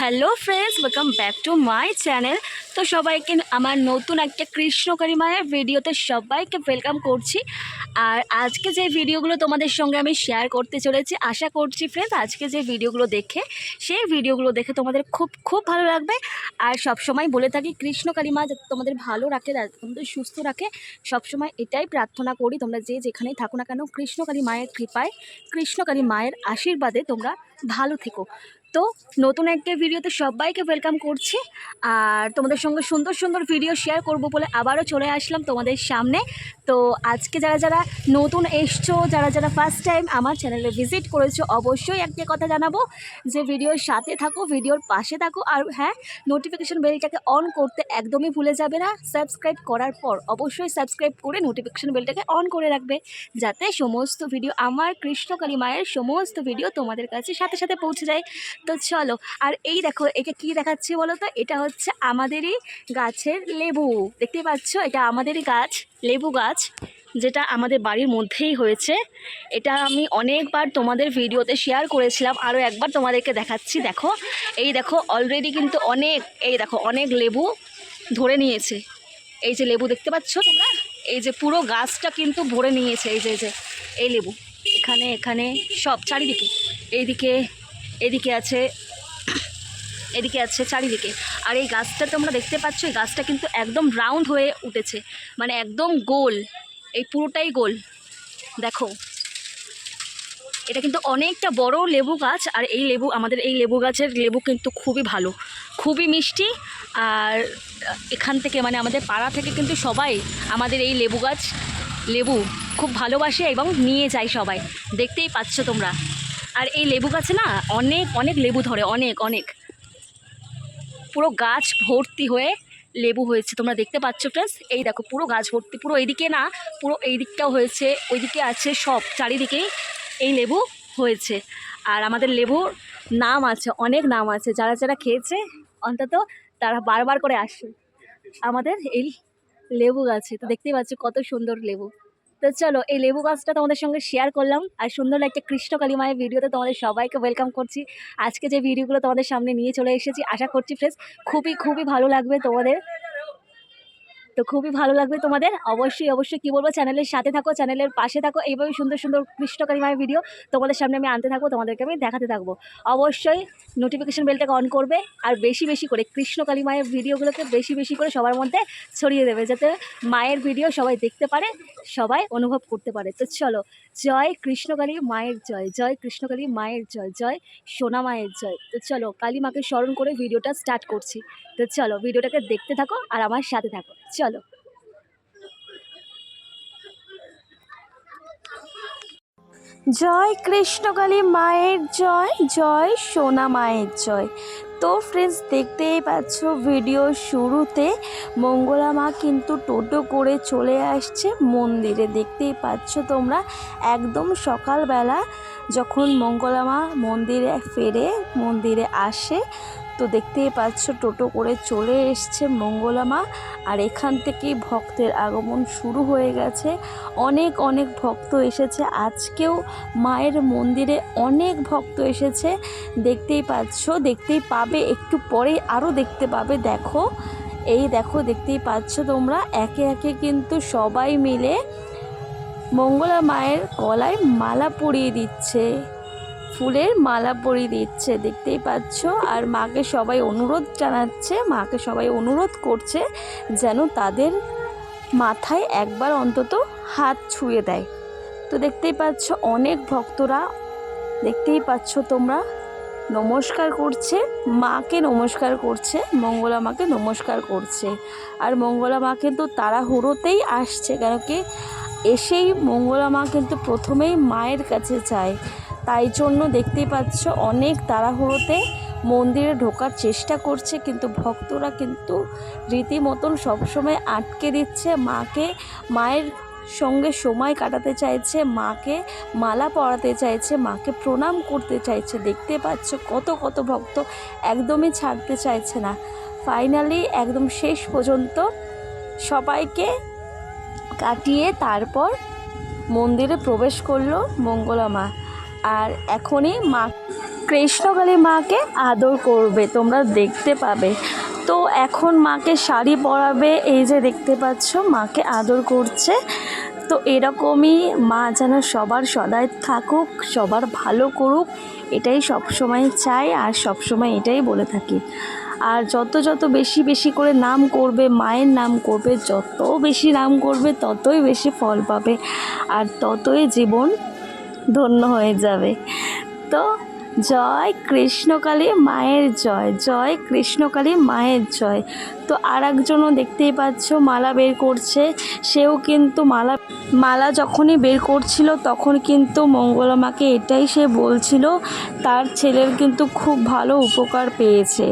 Hello friends welcome back to my channel তো সবাইকে আমার নতুন একটা কৃষ্ণকারী মায়ের ভিডিওতে সবাইকে ওয়েলকাম করছি। আর আজকে যে ভিডিওগুলো তোমাদের সঙ্গে আমি শেয়ার করতে চলেছি, আশা করছি ফ্রেন্ডস আজকে যে ভিডিওগুলো দেখে, সেই ভিডিওগুলো দেখে তোমাদের খুব খুব ভালো লাগবে। আর সবসময় বলে থাকি, কৃষ্ণকালী মা যাতে তোমাদের ভালো রাখে তোমাদের সুস্থ রাখে, সবসময় এটাই প্রার্থনা করি তোমরা যে যেখানেই থাকো না কেন, কৃষ্ণকালী মায়ের কৃপায়, কৃষ্ণকালী মায়ের আশীর্বাদে তোমরা ভালো থেকো। তো নতুন একটা ভিডিওতে সবাইকে ওয়েলকাম করছি। আর তোমাদের সঙ্গে সুন্দর সুন্দর ভিডিও শেয়ার করব বলে আবারও চলে আসলাম তোমাদের সামনে। তো আজকে যারা যারা নতুন এসছো, যারা যারা ফার্স্ট টাইম আমার চ্যানেলে ভিজিট করেছ, অবশ্যই একটা কথা জানাব যে ভিডিওর সাথে থাকো ভিডিওর পাশে থাকো। আর হ্যাঁ নোটিফিকেশন বেলটাকে অন করতে একদমই ভুলে যাবে না। সাবস্ক্রাইব করার পর অবশ্যই সাবস্ক্রাইব করে নোটিফিকেশন বেলটাকে অন করে রাখবে। যাতে সমস্ত ভিডিও আমার কৃষ্ণকালী মায়ের সমস্ত ভিডিও তোমাদের কাছে সাথে সাথে পৌঁছে যায়। তো চলো, আর এই দেখো এটা কি দেখাচ্ছি বলো তো এটা হচ্ছে আমাদেরই গাছের লেবু। দেখতে পাচ্ছ? এটা আমাদেরই গাছ, লেবু গাছ, যেটা আমাদের বাড়ির মধ্যেই হয়েছে। এটা আমি অনেকবার তোমাদের ভিডিওতে শেয়ার করেছিলাম, আরও একবার তোমাদেরকে দেখাচ্ছি। দেখো, এই দেখো অলরেডি কিন্তু অনেক, এই দেখো, অনেক লেবু ধরে নিয়েছে। এই যে লেবু দেখতে পাচ্ছ তোমরা? এই যে পুরো গাছটা কিন্তু ভরে নিয়েছে, এই যে এই যে, এই লেবু। এখানে এখানে, সব চারিদিকে। এইদিকে এদিকে আছে এদিকে আছে চারিদিকে। আর এই গাছটা তোমরা দেখতে পাচ্ছ, এই গাছটা কিন্তু একদম রাউন্ড হয়ে উঠেছে মানে একদম গোল, এই পুরোটাই গোল। দেখো, এটা কিন্তু অনেকটা বড় লেবু গাছ, আর এই লেবু, আমাদের এই লেবু গাছের লেবু কিন্তু খুবই ভালো, খুবই মিষ্টি, আর এখান থেকে মানে আমাদের পাড়া থেকে কিন্তু সবাই আমাদের এই লেবু গাছ, লেবু খুব ভালোবাসে এবং নিয়ে যায় সবাই। দেখতেই পাচ্ছ তোমরা। আর এই লেবু গাছে না অনেক অনেক লেবু ধরে, অনেক অনেক। পুরো গাছ ভর্তি হয়ে লেবু হয়েছে, তোমরা দেখতে পাচ্ছ ফ্রেন্ডস এই দেখো, পুরো গাছ ভর্তি, পুরো এইদিকে না, পুরো এই দিকটাও হয়েছে, ওইদিকে আছে সব, চারিদিকেই এই লেবু হয়েছে। আর আমাদের লেবুর নাম আছে, অনেক নাম আছে, যারা যারা খেয়েছে, অন্তত তারা বারবার করে আসে। আমাদের এই লেবু গাছে, তো দেখতেই পাচ্ছ কত সুন্দর লেবু। তো চলো, এই লেবু গাছটা তোমাদের সঙ্গে শেয়ার করলাম। আর সুন্দর একটা কৃষ্ণকালী মায়ের ভিডিওতে তোমাদের সবাইকে ওয়েলকাম করছি। আজকে যে ভিডিওগুলো তোমাদের সামনে নিয়ে চলে এসেছি, আশা করছি ফ্রেন্ডস খুবই খুবই ভালো লাগবে তোমাদের। তো খুবই ভালো লাগবে তোমাদের। অবশ্যই অবশ্যই কী বলব চ্যানেলের সাথে থাকো চ্যানেলের পাশে থাকো। এইভাবে সুন্দর সুন্দর কৃষ্ণকালী মায়ের ভিডিও তোমাদের সামনে আমি আনতে থাকব, তোমাদেরকে আমি দেখাতে থাকব। অবশ্যই নোটিফিকেশন বেলটাকে অন করবে আর বেশি বেশি করে কৃষ্ণকালী মায়ের ভিডিওগুলোকে বেশি বেশি করে সবার মধ্যে ছড়িয়ে দেবে যাতে মায়ের ভিডিও সবাই দেখতে পারে, সবাই অনুভব করতে পারে। তো চলো, জয় কৃষ্ণকালী মায়ের জয় জয় কৃষ্ণকালী মায়ের জয় জয় সোনা মায়ের জয়। তো চলো, কালী মাকে স্মরণ করে ভিডিওটা স্টার্ট করছি। তো চলো ভিডিওটাকে দেখতে থাকো আর আমার সাথে থাকো। চলো। জয় কৃষ্ণকালী মায়ের জয় জয় সোনা মায়ের জয়। তো ফ্রেন্ডস দেখতেই পাচ্ছ ভিডিও শুরুতে মঙ্গলা মা কিন্তু টোটো করে চলে আসছে মন্দিরে। দেখতেই পাচ্ছ তোমরা একদম সকালবেলা যখন মঙ্গলা মা মন্দিরে ফেরে, মন্দিরে আসে তো দেখতেই পাচ্ছ, টোটো করে চলে এসছে মঙ্গলা মা। আর এখান থেকেই ভক্তের আগমন শুরু হয়ে গেছে। অনেক অনেক ভক্ত এসেছে। আজকেও মায়ের মন্দিরে অনেক ভক্ত এসেছে। দেখতেই পাচ্ছ, দেখতেই পাবে, একটু পরে আরও দেখতে পাবে। দেখো, এই দেখো, দেখতেই পাচ্ছ তোমরা, একে একে কিন্তু সবাই মিলে মঙ্গলা মায়ের গলায় মালা পরিয়ে দিচ্ছে। ফুলের মালা পরিয়ে দিচ্ছে, দেখতেই পাচ্ছ? আর মাকে সবাই অনুরোধ জানাচ্ছে, মাকে সবাই অনুরোধ করছে যেন তাদের মাথায় একবার অন্তত হাত ছুঁয়ে দেয়। তো দেখতেই পাচ্ছ, অনেক ভক্তরা, দেখতেই পাচ্ছ তোমরা, নমস্কার করছে, মাকে নমস্কার করছে, মঙ্গলা মাকে নমস্কার করছে। আর মঙ্গলা মা কিন্তু তাড়াহুড়োতেই আসছে, কেন কি এসেই মঙ্গলা মা কিন্তু প্রথমেই মায়ের কাছে যায়। তাই জন্য দেখতেই পাচ্ছ অনেক তাড়াহুড়োতে মন্দিরে ঢোকার চেষ্টা করছে, কিন্তু ভক্তরা কিন্তু রীতিমতন সবসময় আটকে দিচ্ছে। মাকে, মায়ের সঙ্গে সময় কাটাতে চাইছে, মাকে মালা পরাতে চাইছে, মাকে প্রণাম করতে চাইছে। দেখতে পাচ্ছ কত কত ভক্ত একদমই ছাড়তে চাইছে না। ফাইনালি একদম শেষ পর্যন্ত সবাইকে কাটিয়ে তারপর মন্দিরে প্রবেশ করল মঙ্গলা মা। আর এখনই মা কৃষ্ণকালী মাকে আদর করবে, তোমরা দেখতে পাবে। তো এখন মাকে শাড়ি পরাবে, এই যে দেখতে পাচ্ছ, মাকে আদর করছে। তো এরকমই মা যেন সবার সদায় থাকুক, সবার ভালো করুক, এটাই সবসময় চাই আর সবসময় এটাই বলে থাকি। আর যত যত বেশি বেশি করে নাম করবে, মায়ের নাম করবে, যত বেশি নাম করবে, ততই বেশি ফল পাবে। আর ততই জীবন ধন্য হয়ে যাবে। তো জয় কৃষ্ণকালী মায়ের জয় জয় কৃষ্ণকালী মায়ের জয়। তো আর একজনও দেখতেই পাচ্ছ, মালা বের করছে। সেও কিন্তু মালা মালা যখনই বের করছিল তখন কিন্তু মঙ্গলা মাকে এটাই সে বলছিল, তার ছেলের কিন্তু খুব ভালো উপকার পেয়েছে।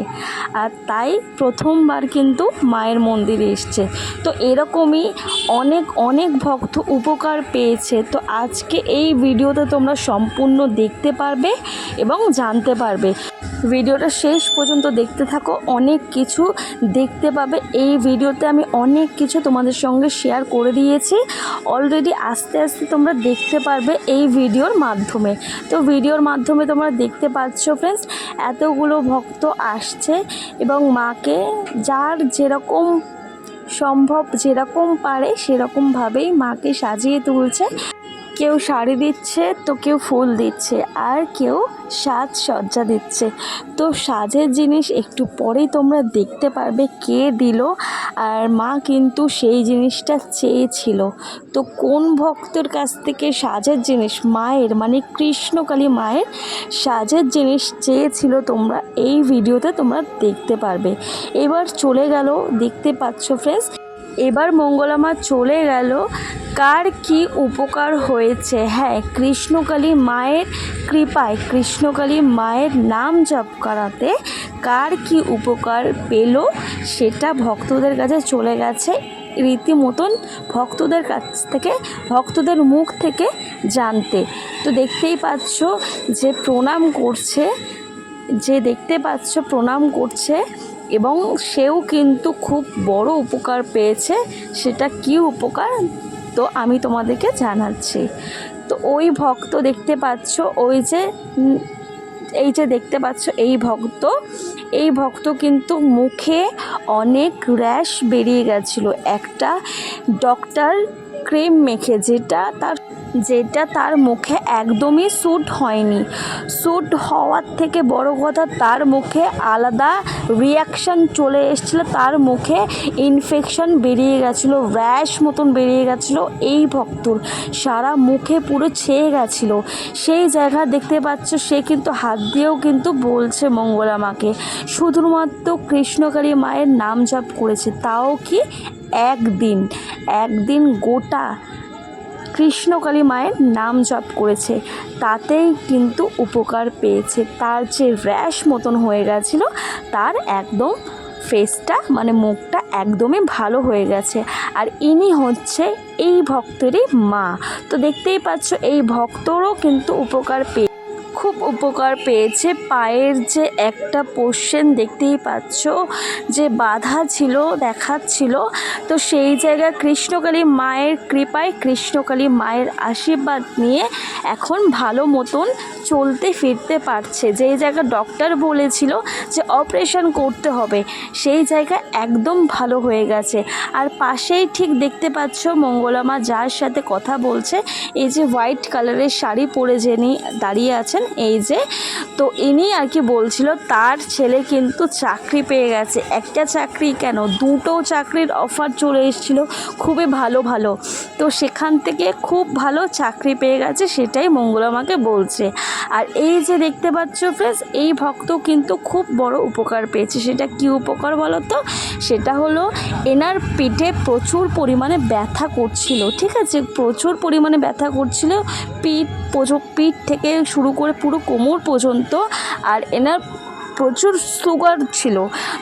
আর তাই প্রথমবার কিন্তু মায়ের মন্দিরে এসছে। তো এরকমই অনেক অনেক ভক্ত উপকার পেয়েছে। তো আজকে এই ভিডিওতে তোমরা সম্পূর্ণ দেখতে পারবে এবং জানতে পারবে। ভিডিওটা শেষ পর্যন্ত দেখতে থাকো, অনেক কিছু দেখতে পাবে। এই ভিডিওতে আমি অনেক কিছু তোমাদের সঙ্গে শেয়ার করে দিয়েছি। অলরেডি আস্তে আস্তে তোমরা দেখতে পারবে এই ভিডিওর মাধ্যমে। তো ভিডিওর মাধ্যমে তোমরা দেখতে পাচ্ছ ফ্রেন্ডস এতগুলো ভক্ত আসছে এবং মাকে যার যেরকম সম্ভব, যেরকম পারে সেরকমভাবেই মাকে সাজিয়ে তুলছে। কেউ শাড়ি দিচ্ছে, তো কেউ ফুল দিচ্ছে, আর কেউ সাজসজ্জা দিচ্ছে। তো সাজের জিনিস একটু পরেই তোমরা দেখতে পারবে কে দিল, আর মা কিন্তু সেই জিনিসটা চেয়েছিল। তো কোন ভক্তর কাছ থেকে সাজের জিনিস, মায়ের মানে কৃষ্ণকালী মায়ের সাজের জিনিস চেয়েছিল তোমরা, এই ভিডিওতে তোমরা দেখতে পারবে। এবার চলে গেল, দেখতে পাচ্ছ ফ্রেন্ডস এবার মঙ্গলামা চলে গেল। কার কি উপকার হয়েছে? হ্যাঁ কৃষ্ণকালী মায়ের কৃপায়, কৃষ্ণকালী মায়ের নাম জপ করাতে কার কি উপকার পেল সেটা ভক্তদের কাছে চলে গেছে। রীতিমতন ভক্তদের কাছ থেকে, ভক্তদের মুখ থেকে জানতে। তো দেখতেই পাচ্ছ যে প্রণাম করছে, যে দেখতে পাচ্ছ প্রণাম করছে এবং সেও কিন্তু খুব বড় উপকার পেয়েছে। সেটা কি উপকার? তো আমি তোমাদেরকে জানাচ্ছি। তো ওই ভক্ত দেখতে পাচ্ছ, ওই যে এই যে দেখতে পাচ্ছ, এই ভক্ত এই ভক্ত কিন্তু মুখে অনেক র্যাশ বেরিয়ে গেছিল। একটা ডক্টর ক্রিম মেখে, যেটা তার যেটা তার মুখে একদমই স্যুট হয়নি। স্যুট হওয়ার থেকে বড় কথা তার মুখে আলাদা রিয়াকশান চলে এসেছিল, তার মুখে ইনফেকশান বেরিয়ে গেছিল র্যাশ মতন বেরিয়ে গেছিল এই ভক্তর। সারা মুখে পুরো ছেয়ে গেছিল। সেই জায়গা দেখতে পাচ্ছ, সে কিন্তু হাত দিয়েও কিন্তু বলছে মঙ্গলা মাকে। শুধুমাত্র কৃষ্ণকালী মায়ের নাম জপ করেছে, তাও কি একদিন? একদিন গোটা কৃষ্ণকালী মায়ের নাম জপ করেছে। তাতেই কিন্তু উপকার পেয়েছে। তার যে র্যাশ মতন হয়ে গেছিল, তার একদম ফেসটা মানে মুখটা একদমই ভালো হয়ে গেছে। আর ইনি হচ্ছে এই ভক্তেরই মা। তো দেখতেই পাচ্ছ, এই ভক্তরও কিন্তু উপকার পেয়ে খুব উপকার পেয়েছে। পায়ের যে একটা পোর্শন দেখতেই পাচ্ছ, যে বাধা ছিল, দেখাচ্ছিল। তো সেই জায়গায় কৃষ্ণকালী মায়ের কৃপায় কৃষ্ণকালী মায়ের আশীর্বাদ নিয়ে এখন ভালো মতন চলতে ফিরতে পারছে। যেই জায়গা ডক্টর বলেছিল যে অপারেশন করতে হবে, সেই জায়গা একদম ভালো হয়ে গেছে। আর পাশেই ঠিক দেখতে পাচ্ছ মঙ্গলামা যার সাথে কথা বলছে, এই যে হোয়াইট কালারের শাড়ি পরে যিনি দাঁড়িয়ে আছেন এই যে, তো ইনি আর কি বলছিল, তার ছেলে কিন্তু চাকরি পেয়ে গেছে। একটা চাকরি কেন? দুটো চাকরির অফার চলে এসেছিল, খুবই ভালো ভালো। তো সেখান থেকে খুব ভালো চাকরি পেয়ে গেছে, সেটাই মঙ্গলামাকে বলছে। আর এই যে দেখতে পাচ্ছ ফ্রেন্ডস এই ভক্ত কিন্তু খুব বড় উপকার পেয়েছে। সেটা কি উপকার বলো তো সেটা হলো, এনার পেটে প্রচুর পরিমাণে ব্যথা করছিল, ঠিক আছে? প্রচুর পরিমাণে ব্যথা করছিল, পিঠ পোজো পিঠ থেকে শুরু করে পুরো কোমর পর্যন্ত আর এনার প্রচুর সুগার ছিল।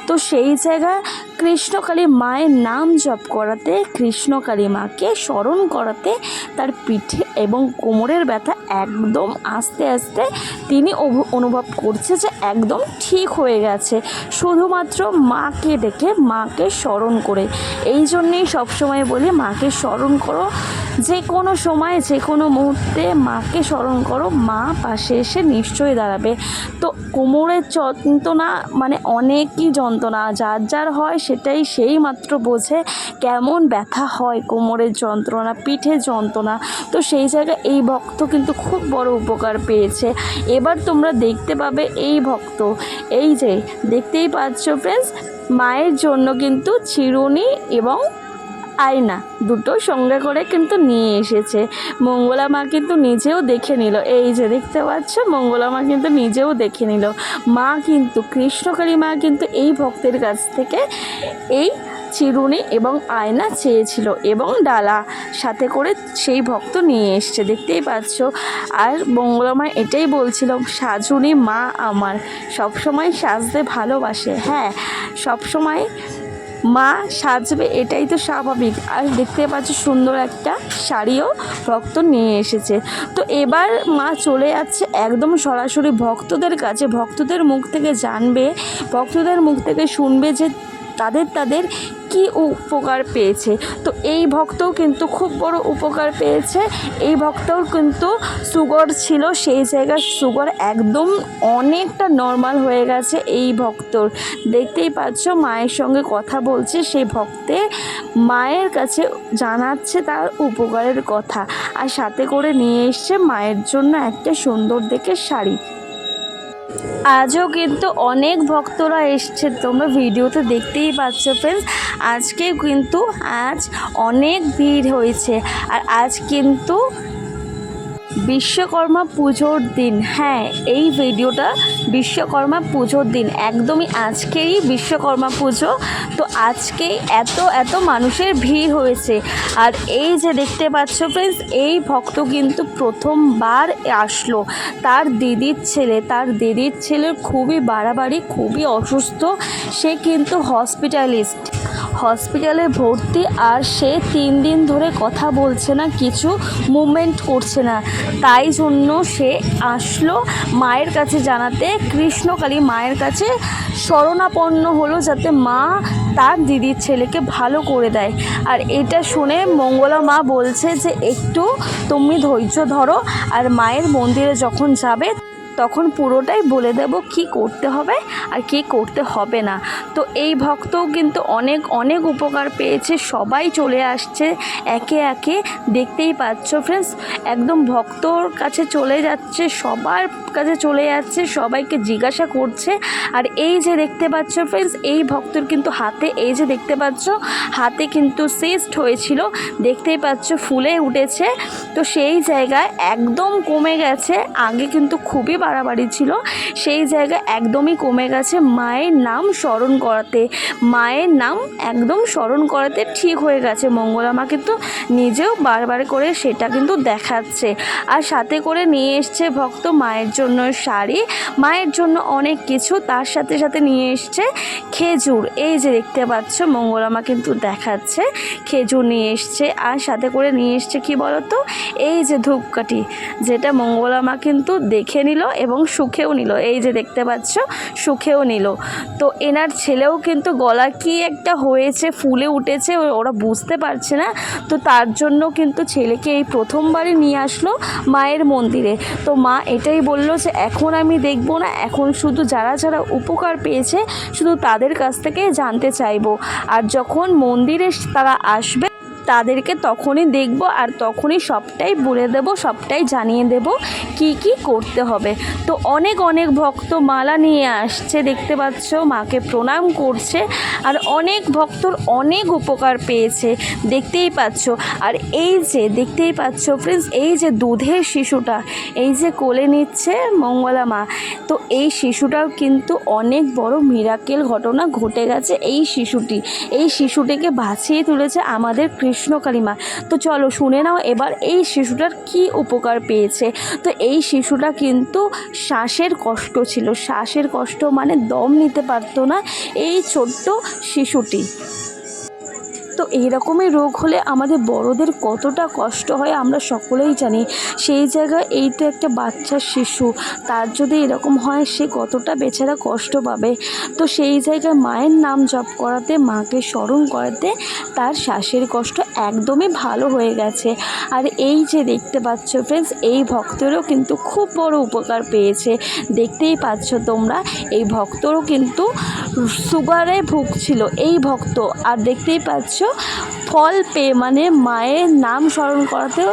তো সেই জায়গায় কৃষ্ণকালী মায়ের নাম জপ করাতে, কৃষ্ণকালী মাকে স্মরণ করাতে তার পিঠে এবং কোমরের ব্যথা একদম আস্তে আস্তে তিনি অনুভব করছে যে একদম ঠিক হয়ে গেছে। শুধুমাত্র মাকে দেখে মাকে স্মরণ করে। এই জন্যেই সবসময় বলি, মাকে স্মরণ করো। যে কোনো সময়, যে কোনো মুহূর্তে মাকে স্মরণ করো। মা পাশে এসে নিশ্চয়ই দাঁড়াবে। তো কোমরের যন্ত্রণা মানে অনেকই যন্ত্রণা। যার যার হয় সেটাই সেই মাত্র বোঝে কেমন ব্যথা হয় কোমরের যন্ত্রণা পিঠে যন্ত্রণা। তো সেই জায়গায় এই ভক্ত কিন্তু খুব বড় উপকার পেয়েছে। এবার তোমরা দেখতে পাবে এই ভক্ত। এই যে, দেখতেই পাচ্ছ ফ্রেন্ডস মায়ের জন্য কিন্তু চিরুনি এবং আয়না দুটো সঙ্গে করে কিন্তু নিয়ে এসেছে। মঙ্গলা মা কিন্তু নিজেও দেখে নিল। এই যে দেখতে পাচ্ছ, মঙ্গলা মা কিন্তু নিজেও দেখে নিল। মা কিন্তু, কৃষ্ণকালী মা কিন্তু এই ভক্তের কাছ থেকে এই চিরুনি এবং আয়না চেয়েছিল এবং ডালা সাথে করে সেই ভক্ত নিয়ে এসছে। দেখতেই পাচ্ছ। আর মঙ্গলা মা এটাই বলছিল, সাজুনি মা আমার। সবসময় সাজতে ভালোবাসে। হ্যাঁ সবসময় মা সাজবে, এটাই তো স্বাভাবিক। আর দেখতে পাচ্ছ সুন্দর একটা শাড়িও ভক্ত নিয়ে এসেছে। তো এবার মা চলে যাচ্ছে একদম সরাসরি ভক্তদের কাছে। ভক্তদের মুখ থেকে জানবে, ভক্তদের মুখ থেকে শুনবে যে তাদের তাদের কি উপকার পেয়েছে? তো এই ভক্তও কিন্তু খুব বড় উপকার পেয়েছে। এই ভক্তও কিন্তু সুগার ছিল, সেই জায়গার সুগার একদম অনেকটা নর্মাল হয়ে গেছে এই ভক্তর। দেখতেই পাচ্ছ, মায়ের সঙ্গে কথা বলছে সেই ভক্তে মায়ের কাছে জানাচ্ছে তার উপকারের কথা। আর সাথে করে নিয়ে এসছে মায়ের জন্য একটা সুন্দর দেখে শাড়ি। আজও কিন্তু অনেক ভক্তরা এসছে। তোমরা ভিডিওতে দেখতেই পাচ্ছ ফ্রেন্ডস আজকে কিন্তু আজ অনেক ভিড় হয়েছে। আর আজ কিন্তু বিশ্বকর্মা পুজোর দিন। হ্যাঁ এই ভিডিওটা বিশ্বকর্মা পুজোর দিন। একদমই আজকেই বিশ্বকর্মা পুজো। তো আজকেই এত এত মানুষের ভিড় হয়েছে। আর এই যে দেখতে পাচ্ছ ফ্রেন্ডস এই ভক্ত কিন্তু প্রথমবার আসলো। তার দিদির ছেলে, তার দিদির ছেলের খুবই বাড়াবাড়ি, খুবই অসুস্থ। সে কিন্তু হসপিটালিস্ট হসপিটালে ভর্তি আর সে তিন দিন ধরে কথা বলছে না, কিছু মুভমেন্ট করছে না। তাই জন্য সে আসলো মায়ের কাছে জানাতে। কৃষ্ণকালী মায়ের কাছে শরণাপন্ন হলো যাতে মা তার দিদির ছেলেকে ভালো করে দেয়। আর এটা শুনে মঙ্গলা মা বলছে যে, একটু তুমি ধৈর্য ধরো। আর মায়ের মন্দিরে যখন যাবে তখন পুরোটাই বলে দেব কি করতে হবে আর কি করতে হবে না। তো এই ভক্তও কিন্তু অনেক অনেক উপকার পেয়েছে, সবাই চলে আসছে একে একে। দেখতেই পাচ্ছ ফ্রেন্ডস একদম ভক্তর কাছে চলে যাচ্ছে, সবার কাছে চলে যাচ্ছে, সবাইকে জিজ্ঞাসা করছে। আর এই যে দেখতে পাচ্ছ ফ্রেন্ডস এই ভক্তর কিন্তু হাতে, এই যে দেখতে পাচ্ছ, হাতে কিন্তু সিস্ট হয়েছিল, দেখতেই পাচ্ছ ফুলে উঠেছে। তো সেই জায়গায় একদম কমে গেছে, আগে কিন্তু খুবই বাড়াবাড়ি ছিল। সেই জায়গায় একদমই কমে গেছে। মায়ের নাম স্মরণ করাতে, মায়ের নাম একদম স্মরণ করাতে ঠিক হয়ে গেছে। মঙ্গলা মা কিন্তু নিজেও বারবার করে সেটা কিন্তু দেখাচ্ছে। আর সাথে করে নিয়ে এসছে ভক্ত মায়ের জন্য শাড়ি। মায়ের জন্য অনেক কিছু তার সাথে সাথে নিয়ে এসছে খেজুর। এই যে দেখতে পাচ্ছ, মঙ্গলা মা কিন্তু দেখাচ্ছে। খেজুর নিয়ে এসছে আর সাথে করে নিয়ে এসছে কি বলতো? এই যে ধূপকাঠি, যেটা মঙ্গলা মা কিন্তু দেখে নিল এবং সুখেও নিল। এই যে দেখতে পাচ্ছ, সুখেও নিল। তো এনার ছেলেও কিন্তু গলা কি একটা হয়েছে, ফুলে উঠেছে, ওরা বুঝতে পারছে না। তো তার জন্য কিন্তু ছেলেকে এই প্রথমবারই নিয়ে আসলো মায়ের মন্দিরে। তো মা এটাই বলল যে, এখন আমি দেখব না, এখন শুধু যারা যারা উপকার পেয়েছে, শুধু তাদের কাছ থেকে জানতে চাইব। আর যখন মন্দিরে তারা আসবে তাদেরকে তখনই দেখব আর তখনই সবটাই বলে দেব, সবটাই জানিয়ে দেব কি কি করতে হবে। তো অনেক অনেক ভক্ত মালা নিয়ে আসছে, দেখতে পাচ্ছ, মাকে প্রণাম করছে আর অনেক ভক্তর অনেক উপকার পেয়েছে, দেখতেই পাচ্ছ। আর এই যে, দেখতেই পাচ্ছ ফ্রেন্ডস এই যে দুধের শিশুটা, এই যে কোলে নিচ্ছে মঙ্গলা মা, তো এই শিশুটাও কিন্তু অনেক বড় মিরাকেল ঘটনা ঘটে গেছে এই শিশুটি। এই শিশুটিকে বাঁচিয়ে তুলেছে আমাদের কৃষ্ণ কৃষ্ণকালী মা। তো চলো শুনে নাও এবার এই শিশুটার কি উপকার পেয়েছে। তো এই শিশুটা কিন্তু শ্বাসের কষ্ট ছিল। শ্বাসের কষ্ট মানে দম নিতে পারতো না এই ছোট্ট শিশুটি। তো এইরকমই রোগ হলে আমাদের বড়দের কতটা কষ্ট হয় আমরা সকলেই জানি। সেই জায়গায় এই তো একটা বাচ্চা শিশু, তার যদি এরকম হয় সে কতটা বেচারা কষ্ট পাবে? তো সেই জায়গায় মায়ের নাম জপ করাতে, মাকে স্মরণ করাতে তার শ্বাসের কষ্ট একদমই ভালো হয়ে গেছে। আর এই যে দেখতে পাচ্ছ ফ্রেন্ডস এই ভক্তেরও কিন্তু খুব বড় উপকার পেয়েছে। দেখতেই পাচ্ছ তোমরা, এই ভক্তরও কিন্তু সুগারে ভুগছিল এই ভক্ত। আর দেখতেই পাচ্ছ, ফল পেয়ে মানে মায়ের নাম স্মরণ করাতেও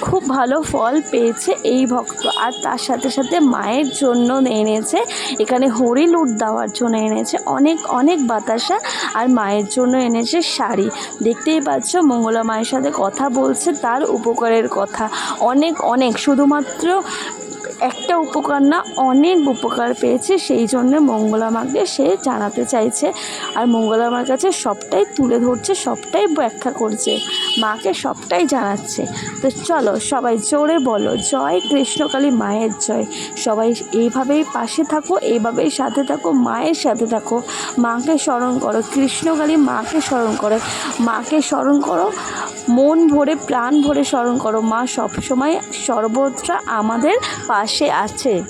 খুব ভালো ফল পেয়েছে এই ভক্ত। আর তার সাথে সাথে মায়ের জন্য এনেছে, এখানে হরি লুট দেওয়ার জন্য এনেছে, অনেক অনেক বাতাসা। আর মায়ের জন্য এনেছে শাড়ি। দেখতেই পাচ্ছ, মঙ্গলা মায়ের সাথে কথা বলছে, তার উপকারের কথা। অনেক অনেক, শুধুমাত্র একটা উপকার না, অনেক উপকার পেয়েছে, সেই জন্য মঙ্গলা মাকে সে জানাতে চাইছে। আর মঙ্গলা মার কাছে সবটাই তুলে ধরছে, সবটাই ব্যাখ্যা করছে, মাকে সবটাই জানাচ্ছে। তো চলো সবাই জোরে বলো, জয় কৃষ্ণকালী মায়ের জয়। সবাই এইভাবেই পাশে থাকো, এইভাবেই সাথে থাকো, মায়ের সাথে থাকো। মাকে স্মরণ করো কৃষ্ণকালী মাকে স্মরণ করো। মাকে স্মরণ করো, মন ভরে, প্রাণ ভরে স্মরণ করো। মা সবসময় সর্বত্রা আমাদের পাশে আছে।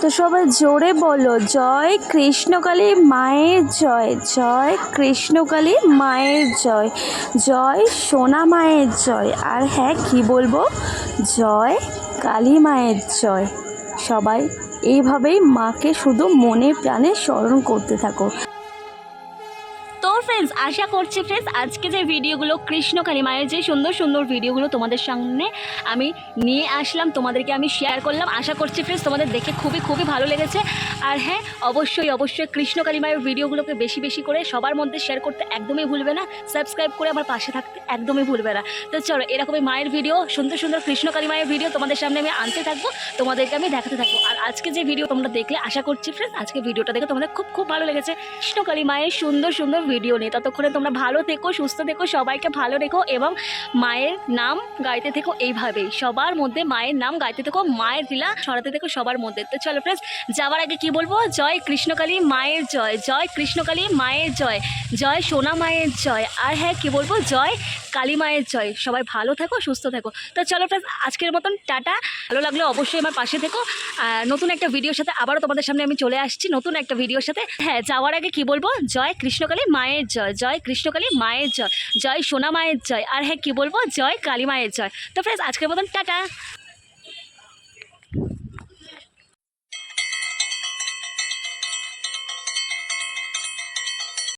তো সবাই জোরে বলো, জয় কৃষ্ণকালী মায়ের জয় জয় কৃষ্ণকালী মায়ের জয় জয় সোনা মায়ের জয়। আর হ্যাঁ কি বলব? জয় কালী মায়ের জয়। সবাই এইভাবেই মাকে শুধু মনে প্রাণে স্মরণ করতে থাকো। ফ্রেন্ডস আশা করছি ফ্রেন্ডস আজকে যে ভিডিওগুলো কৃষ্ণ কালী মায়ের যে সুন্দর সুন্দর ভিডিওগুলো তোমাদের সামনে আমি নিয়ে আসলাম, তোমাদেরকে আমি শেয়ার করলাম, আশা করছি ফ্রেন্ডস তোমাদের দেখে খুবই খুবই ভালো লেগেছে। আর হ্যাঁ অবশ্যই অবশ্যই কৃষ্ণ কালী মায়ের ভিডিওগুলোকে বেশি বেশি করে সবার মধ্যে শেয়ার করতে একদমই ভুলবে না সাবস্ক্রাইব করে আমার পাশে থাকতে একদমই ভুলবে না। তো চলো, এরকমই মায়ের ভিডিও, সুন্দর সুন্দর কৃষ্ণ কালী মায়ের ভিডিও তোমাদের সামনে আমি আনতে থাকব, তোমাদেরকে আমি দেখাতে থাকব। আর আজকে যে ভিডিও তোমরা দেখলে, আশা করছি ফ্রেন্ডস আজকে ভিডিওটা দেখে তোমাদের খুব খুব ভালো লেগেছে। কৃষ্ণকালী মায়ের সুন্দর সুন্দর ভিডিও নিয়ে। ততক্ষণে তোমরা ভালো থেকো, সুস্থ থেকো, সবাইকে ভালো রেখো এবং মায়ের নাম গাইতে থেকো এইভাবেই সবার মধ্যে মায়ের নাম গাইতে থেকো, মায়ের লীলা ছড়াতে থেকো সবার মধ্যে। তো চলো ফ্রেন্ডস যাওয়ার আগে কি বলব? জয় কৃষ্ণকালী, মায়ের জয়। জয় কৃষ্ণকালী, মায়ের জয়। জয় সোনা মায়ের জয়। আর হ্যাঁ কি বলব? জয় কালী মায়ের জয়। সবাই ভালো থাকো, সুস্থ থাকো। তো চলো ফ্রেন্ডস আজকের মতন টাটা। ভালো লাগলে অবশ্যই আমার পাশে থেকো। নতুন একটা ভিডিওর সাথে আবারও তোমাদের সামনে আমি চলে আসছি নতুন একটা ভিডিওর সাথে। হ্যাঁ যাওয়ার আগে কি বলব? জয় কৃষ্ণকালী, মায়ের জয় জয় কৃষ্ণকালী মায়ের জয় জয় সোনা মায়ের জয়, আর হ্যাঁ কী বলব? জয় কালী মায়ের জয়। তো ফ্রেন্ডস আজকের মতন টাটা।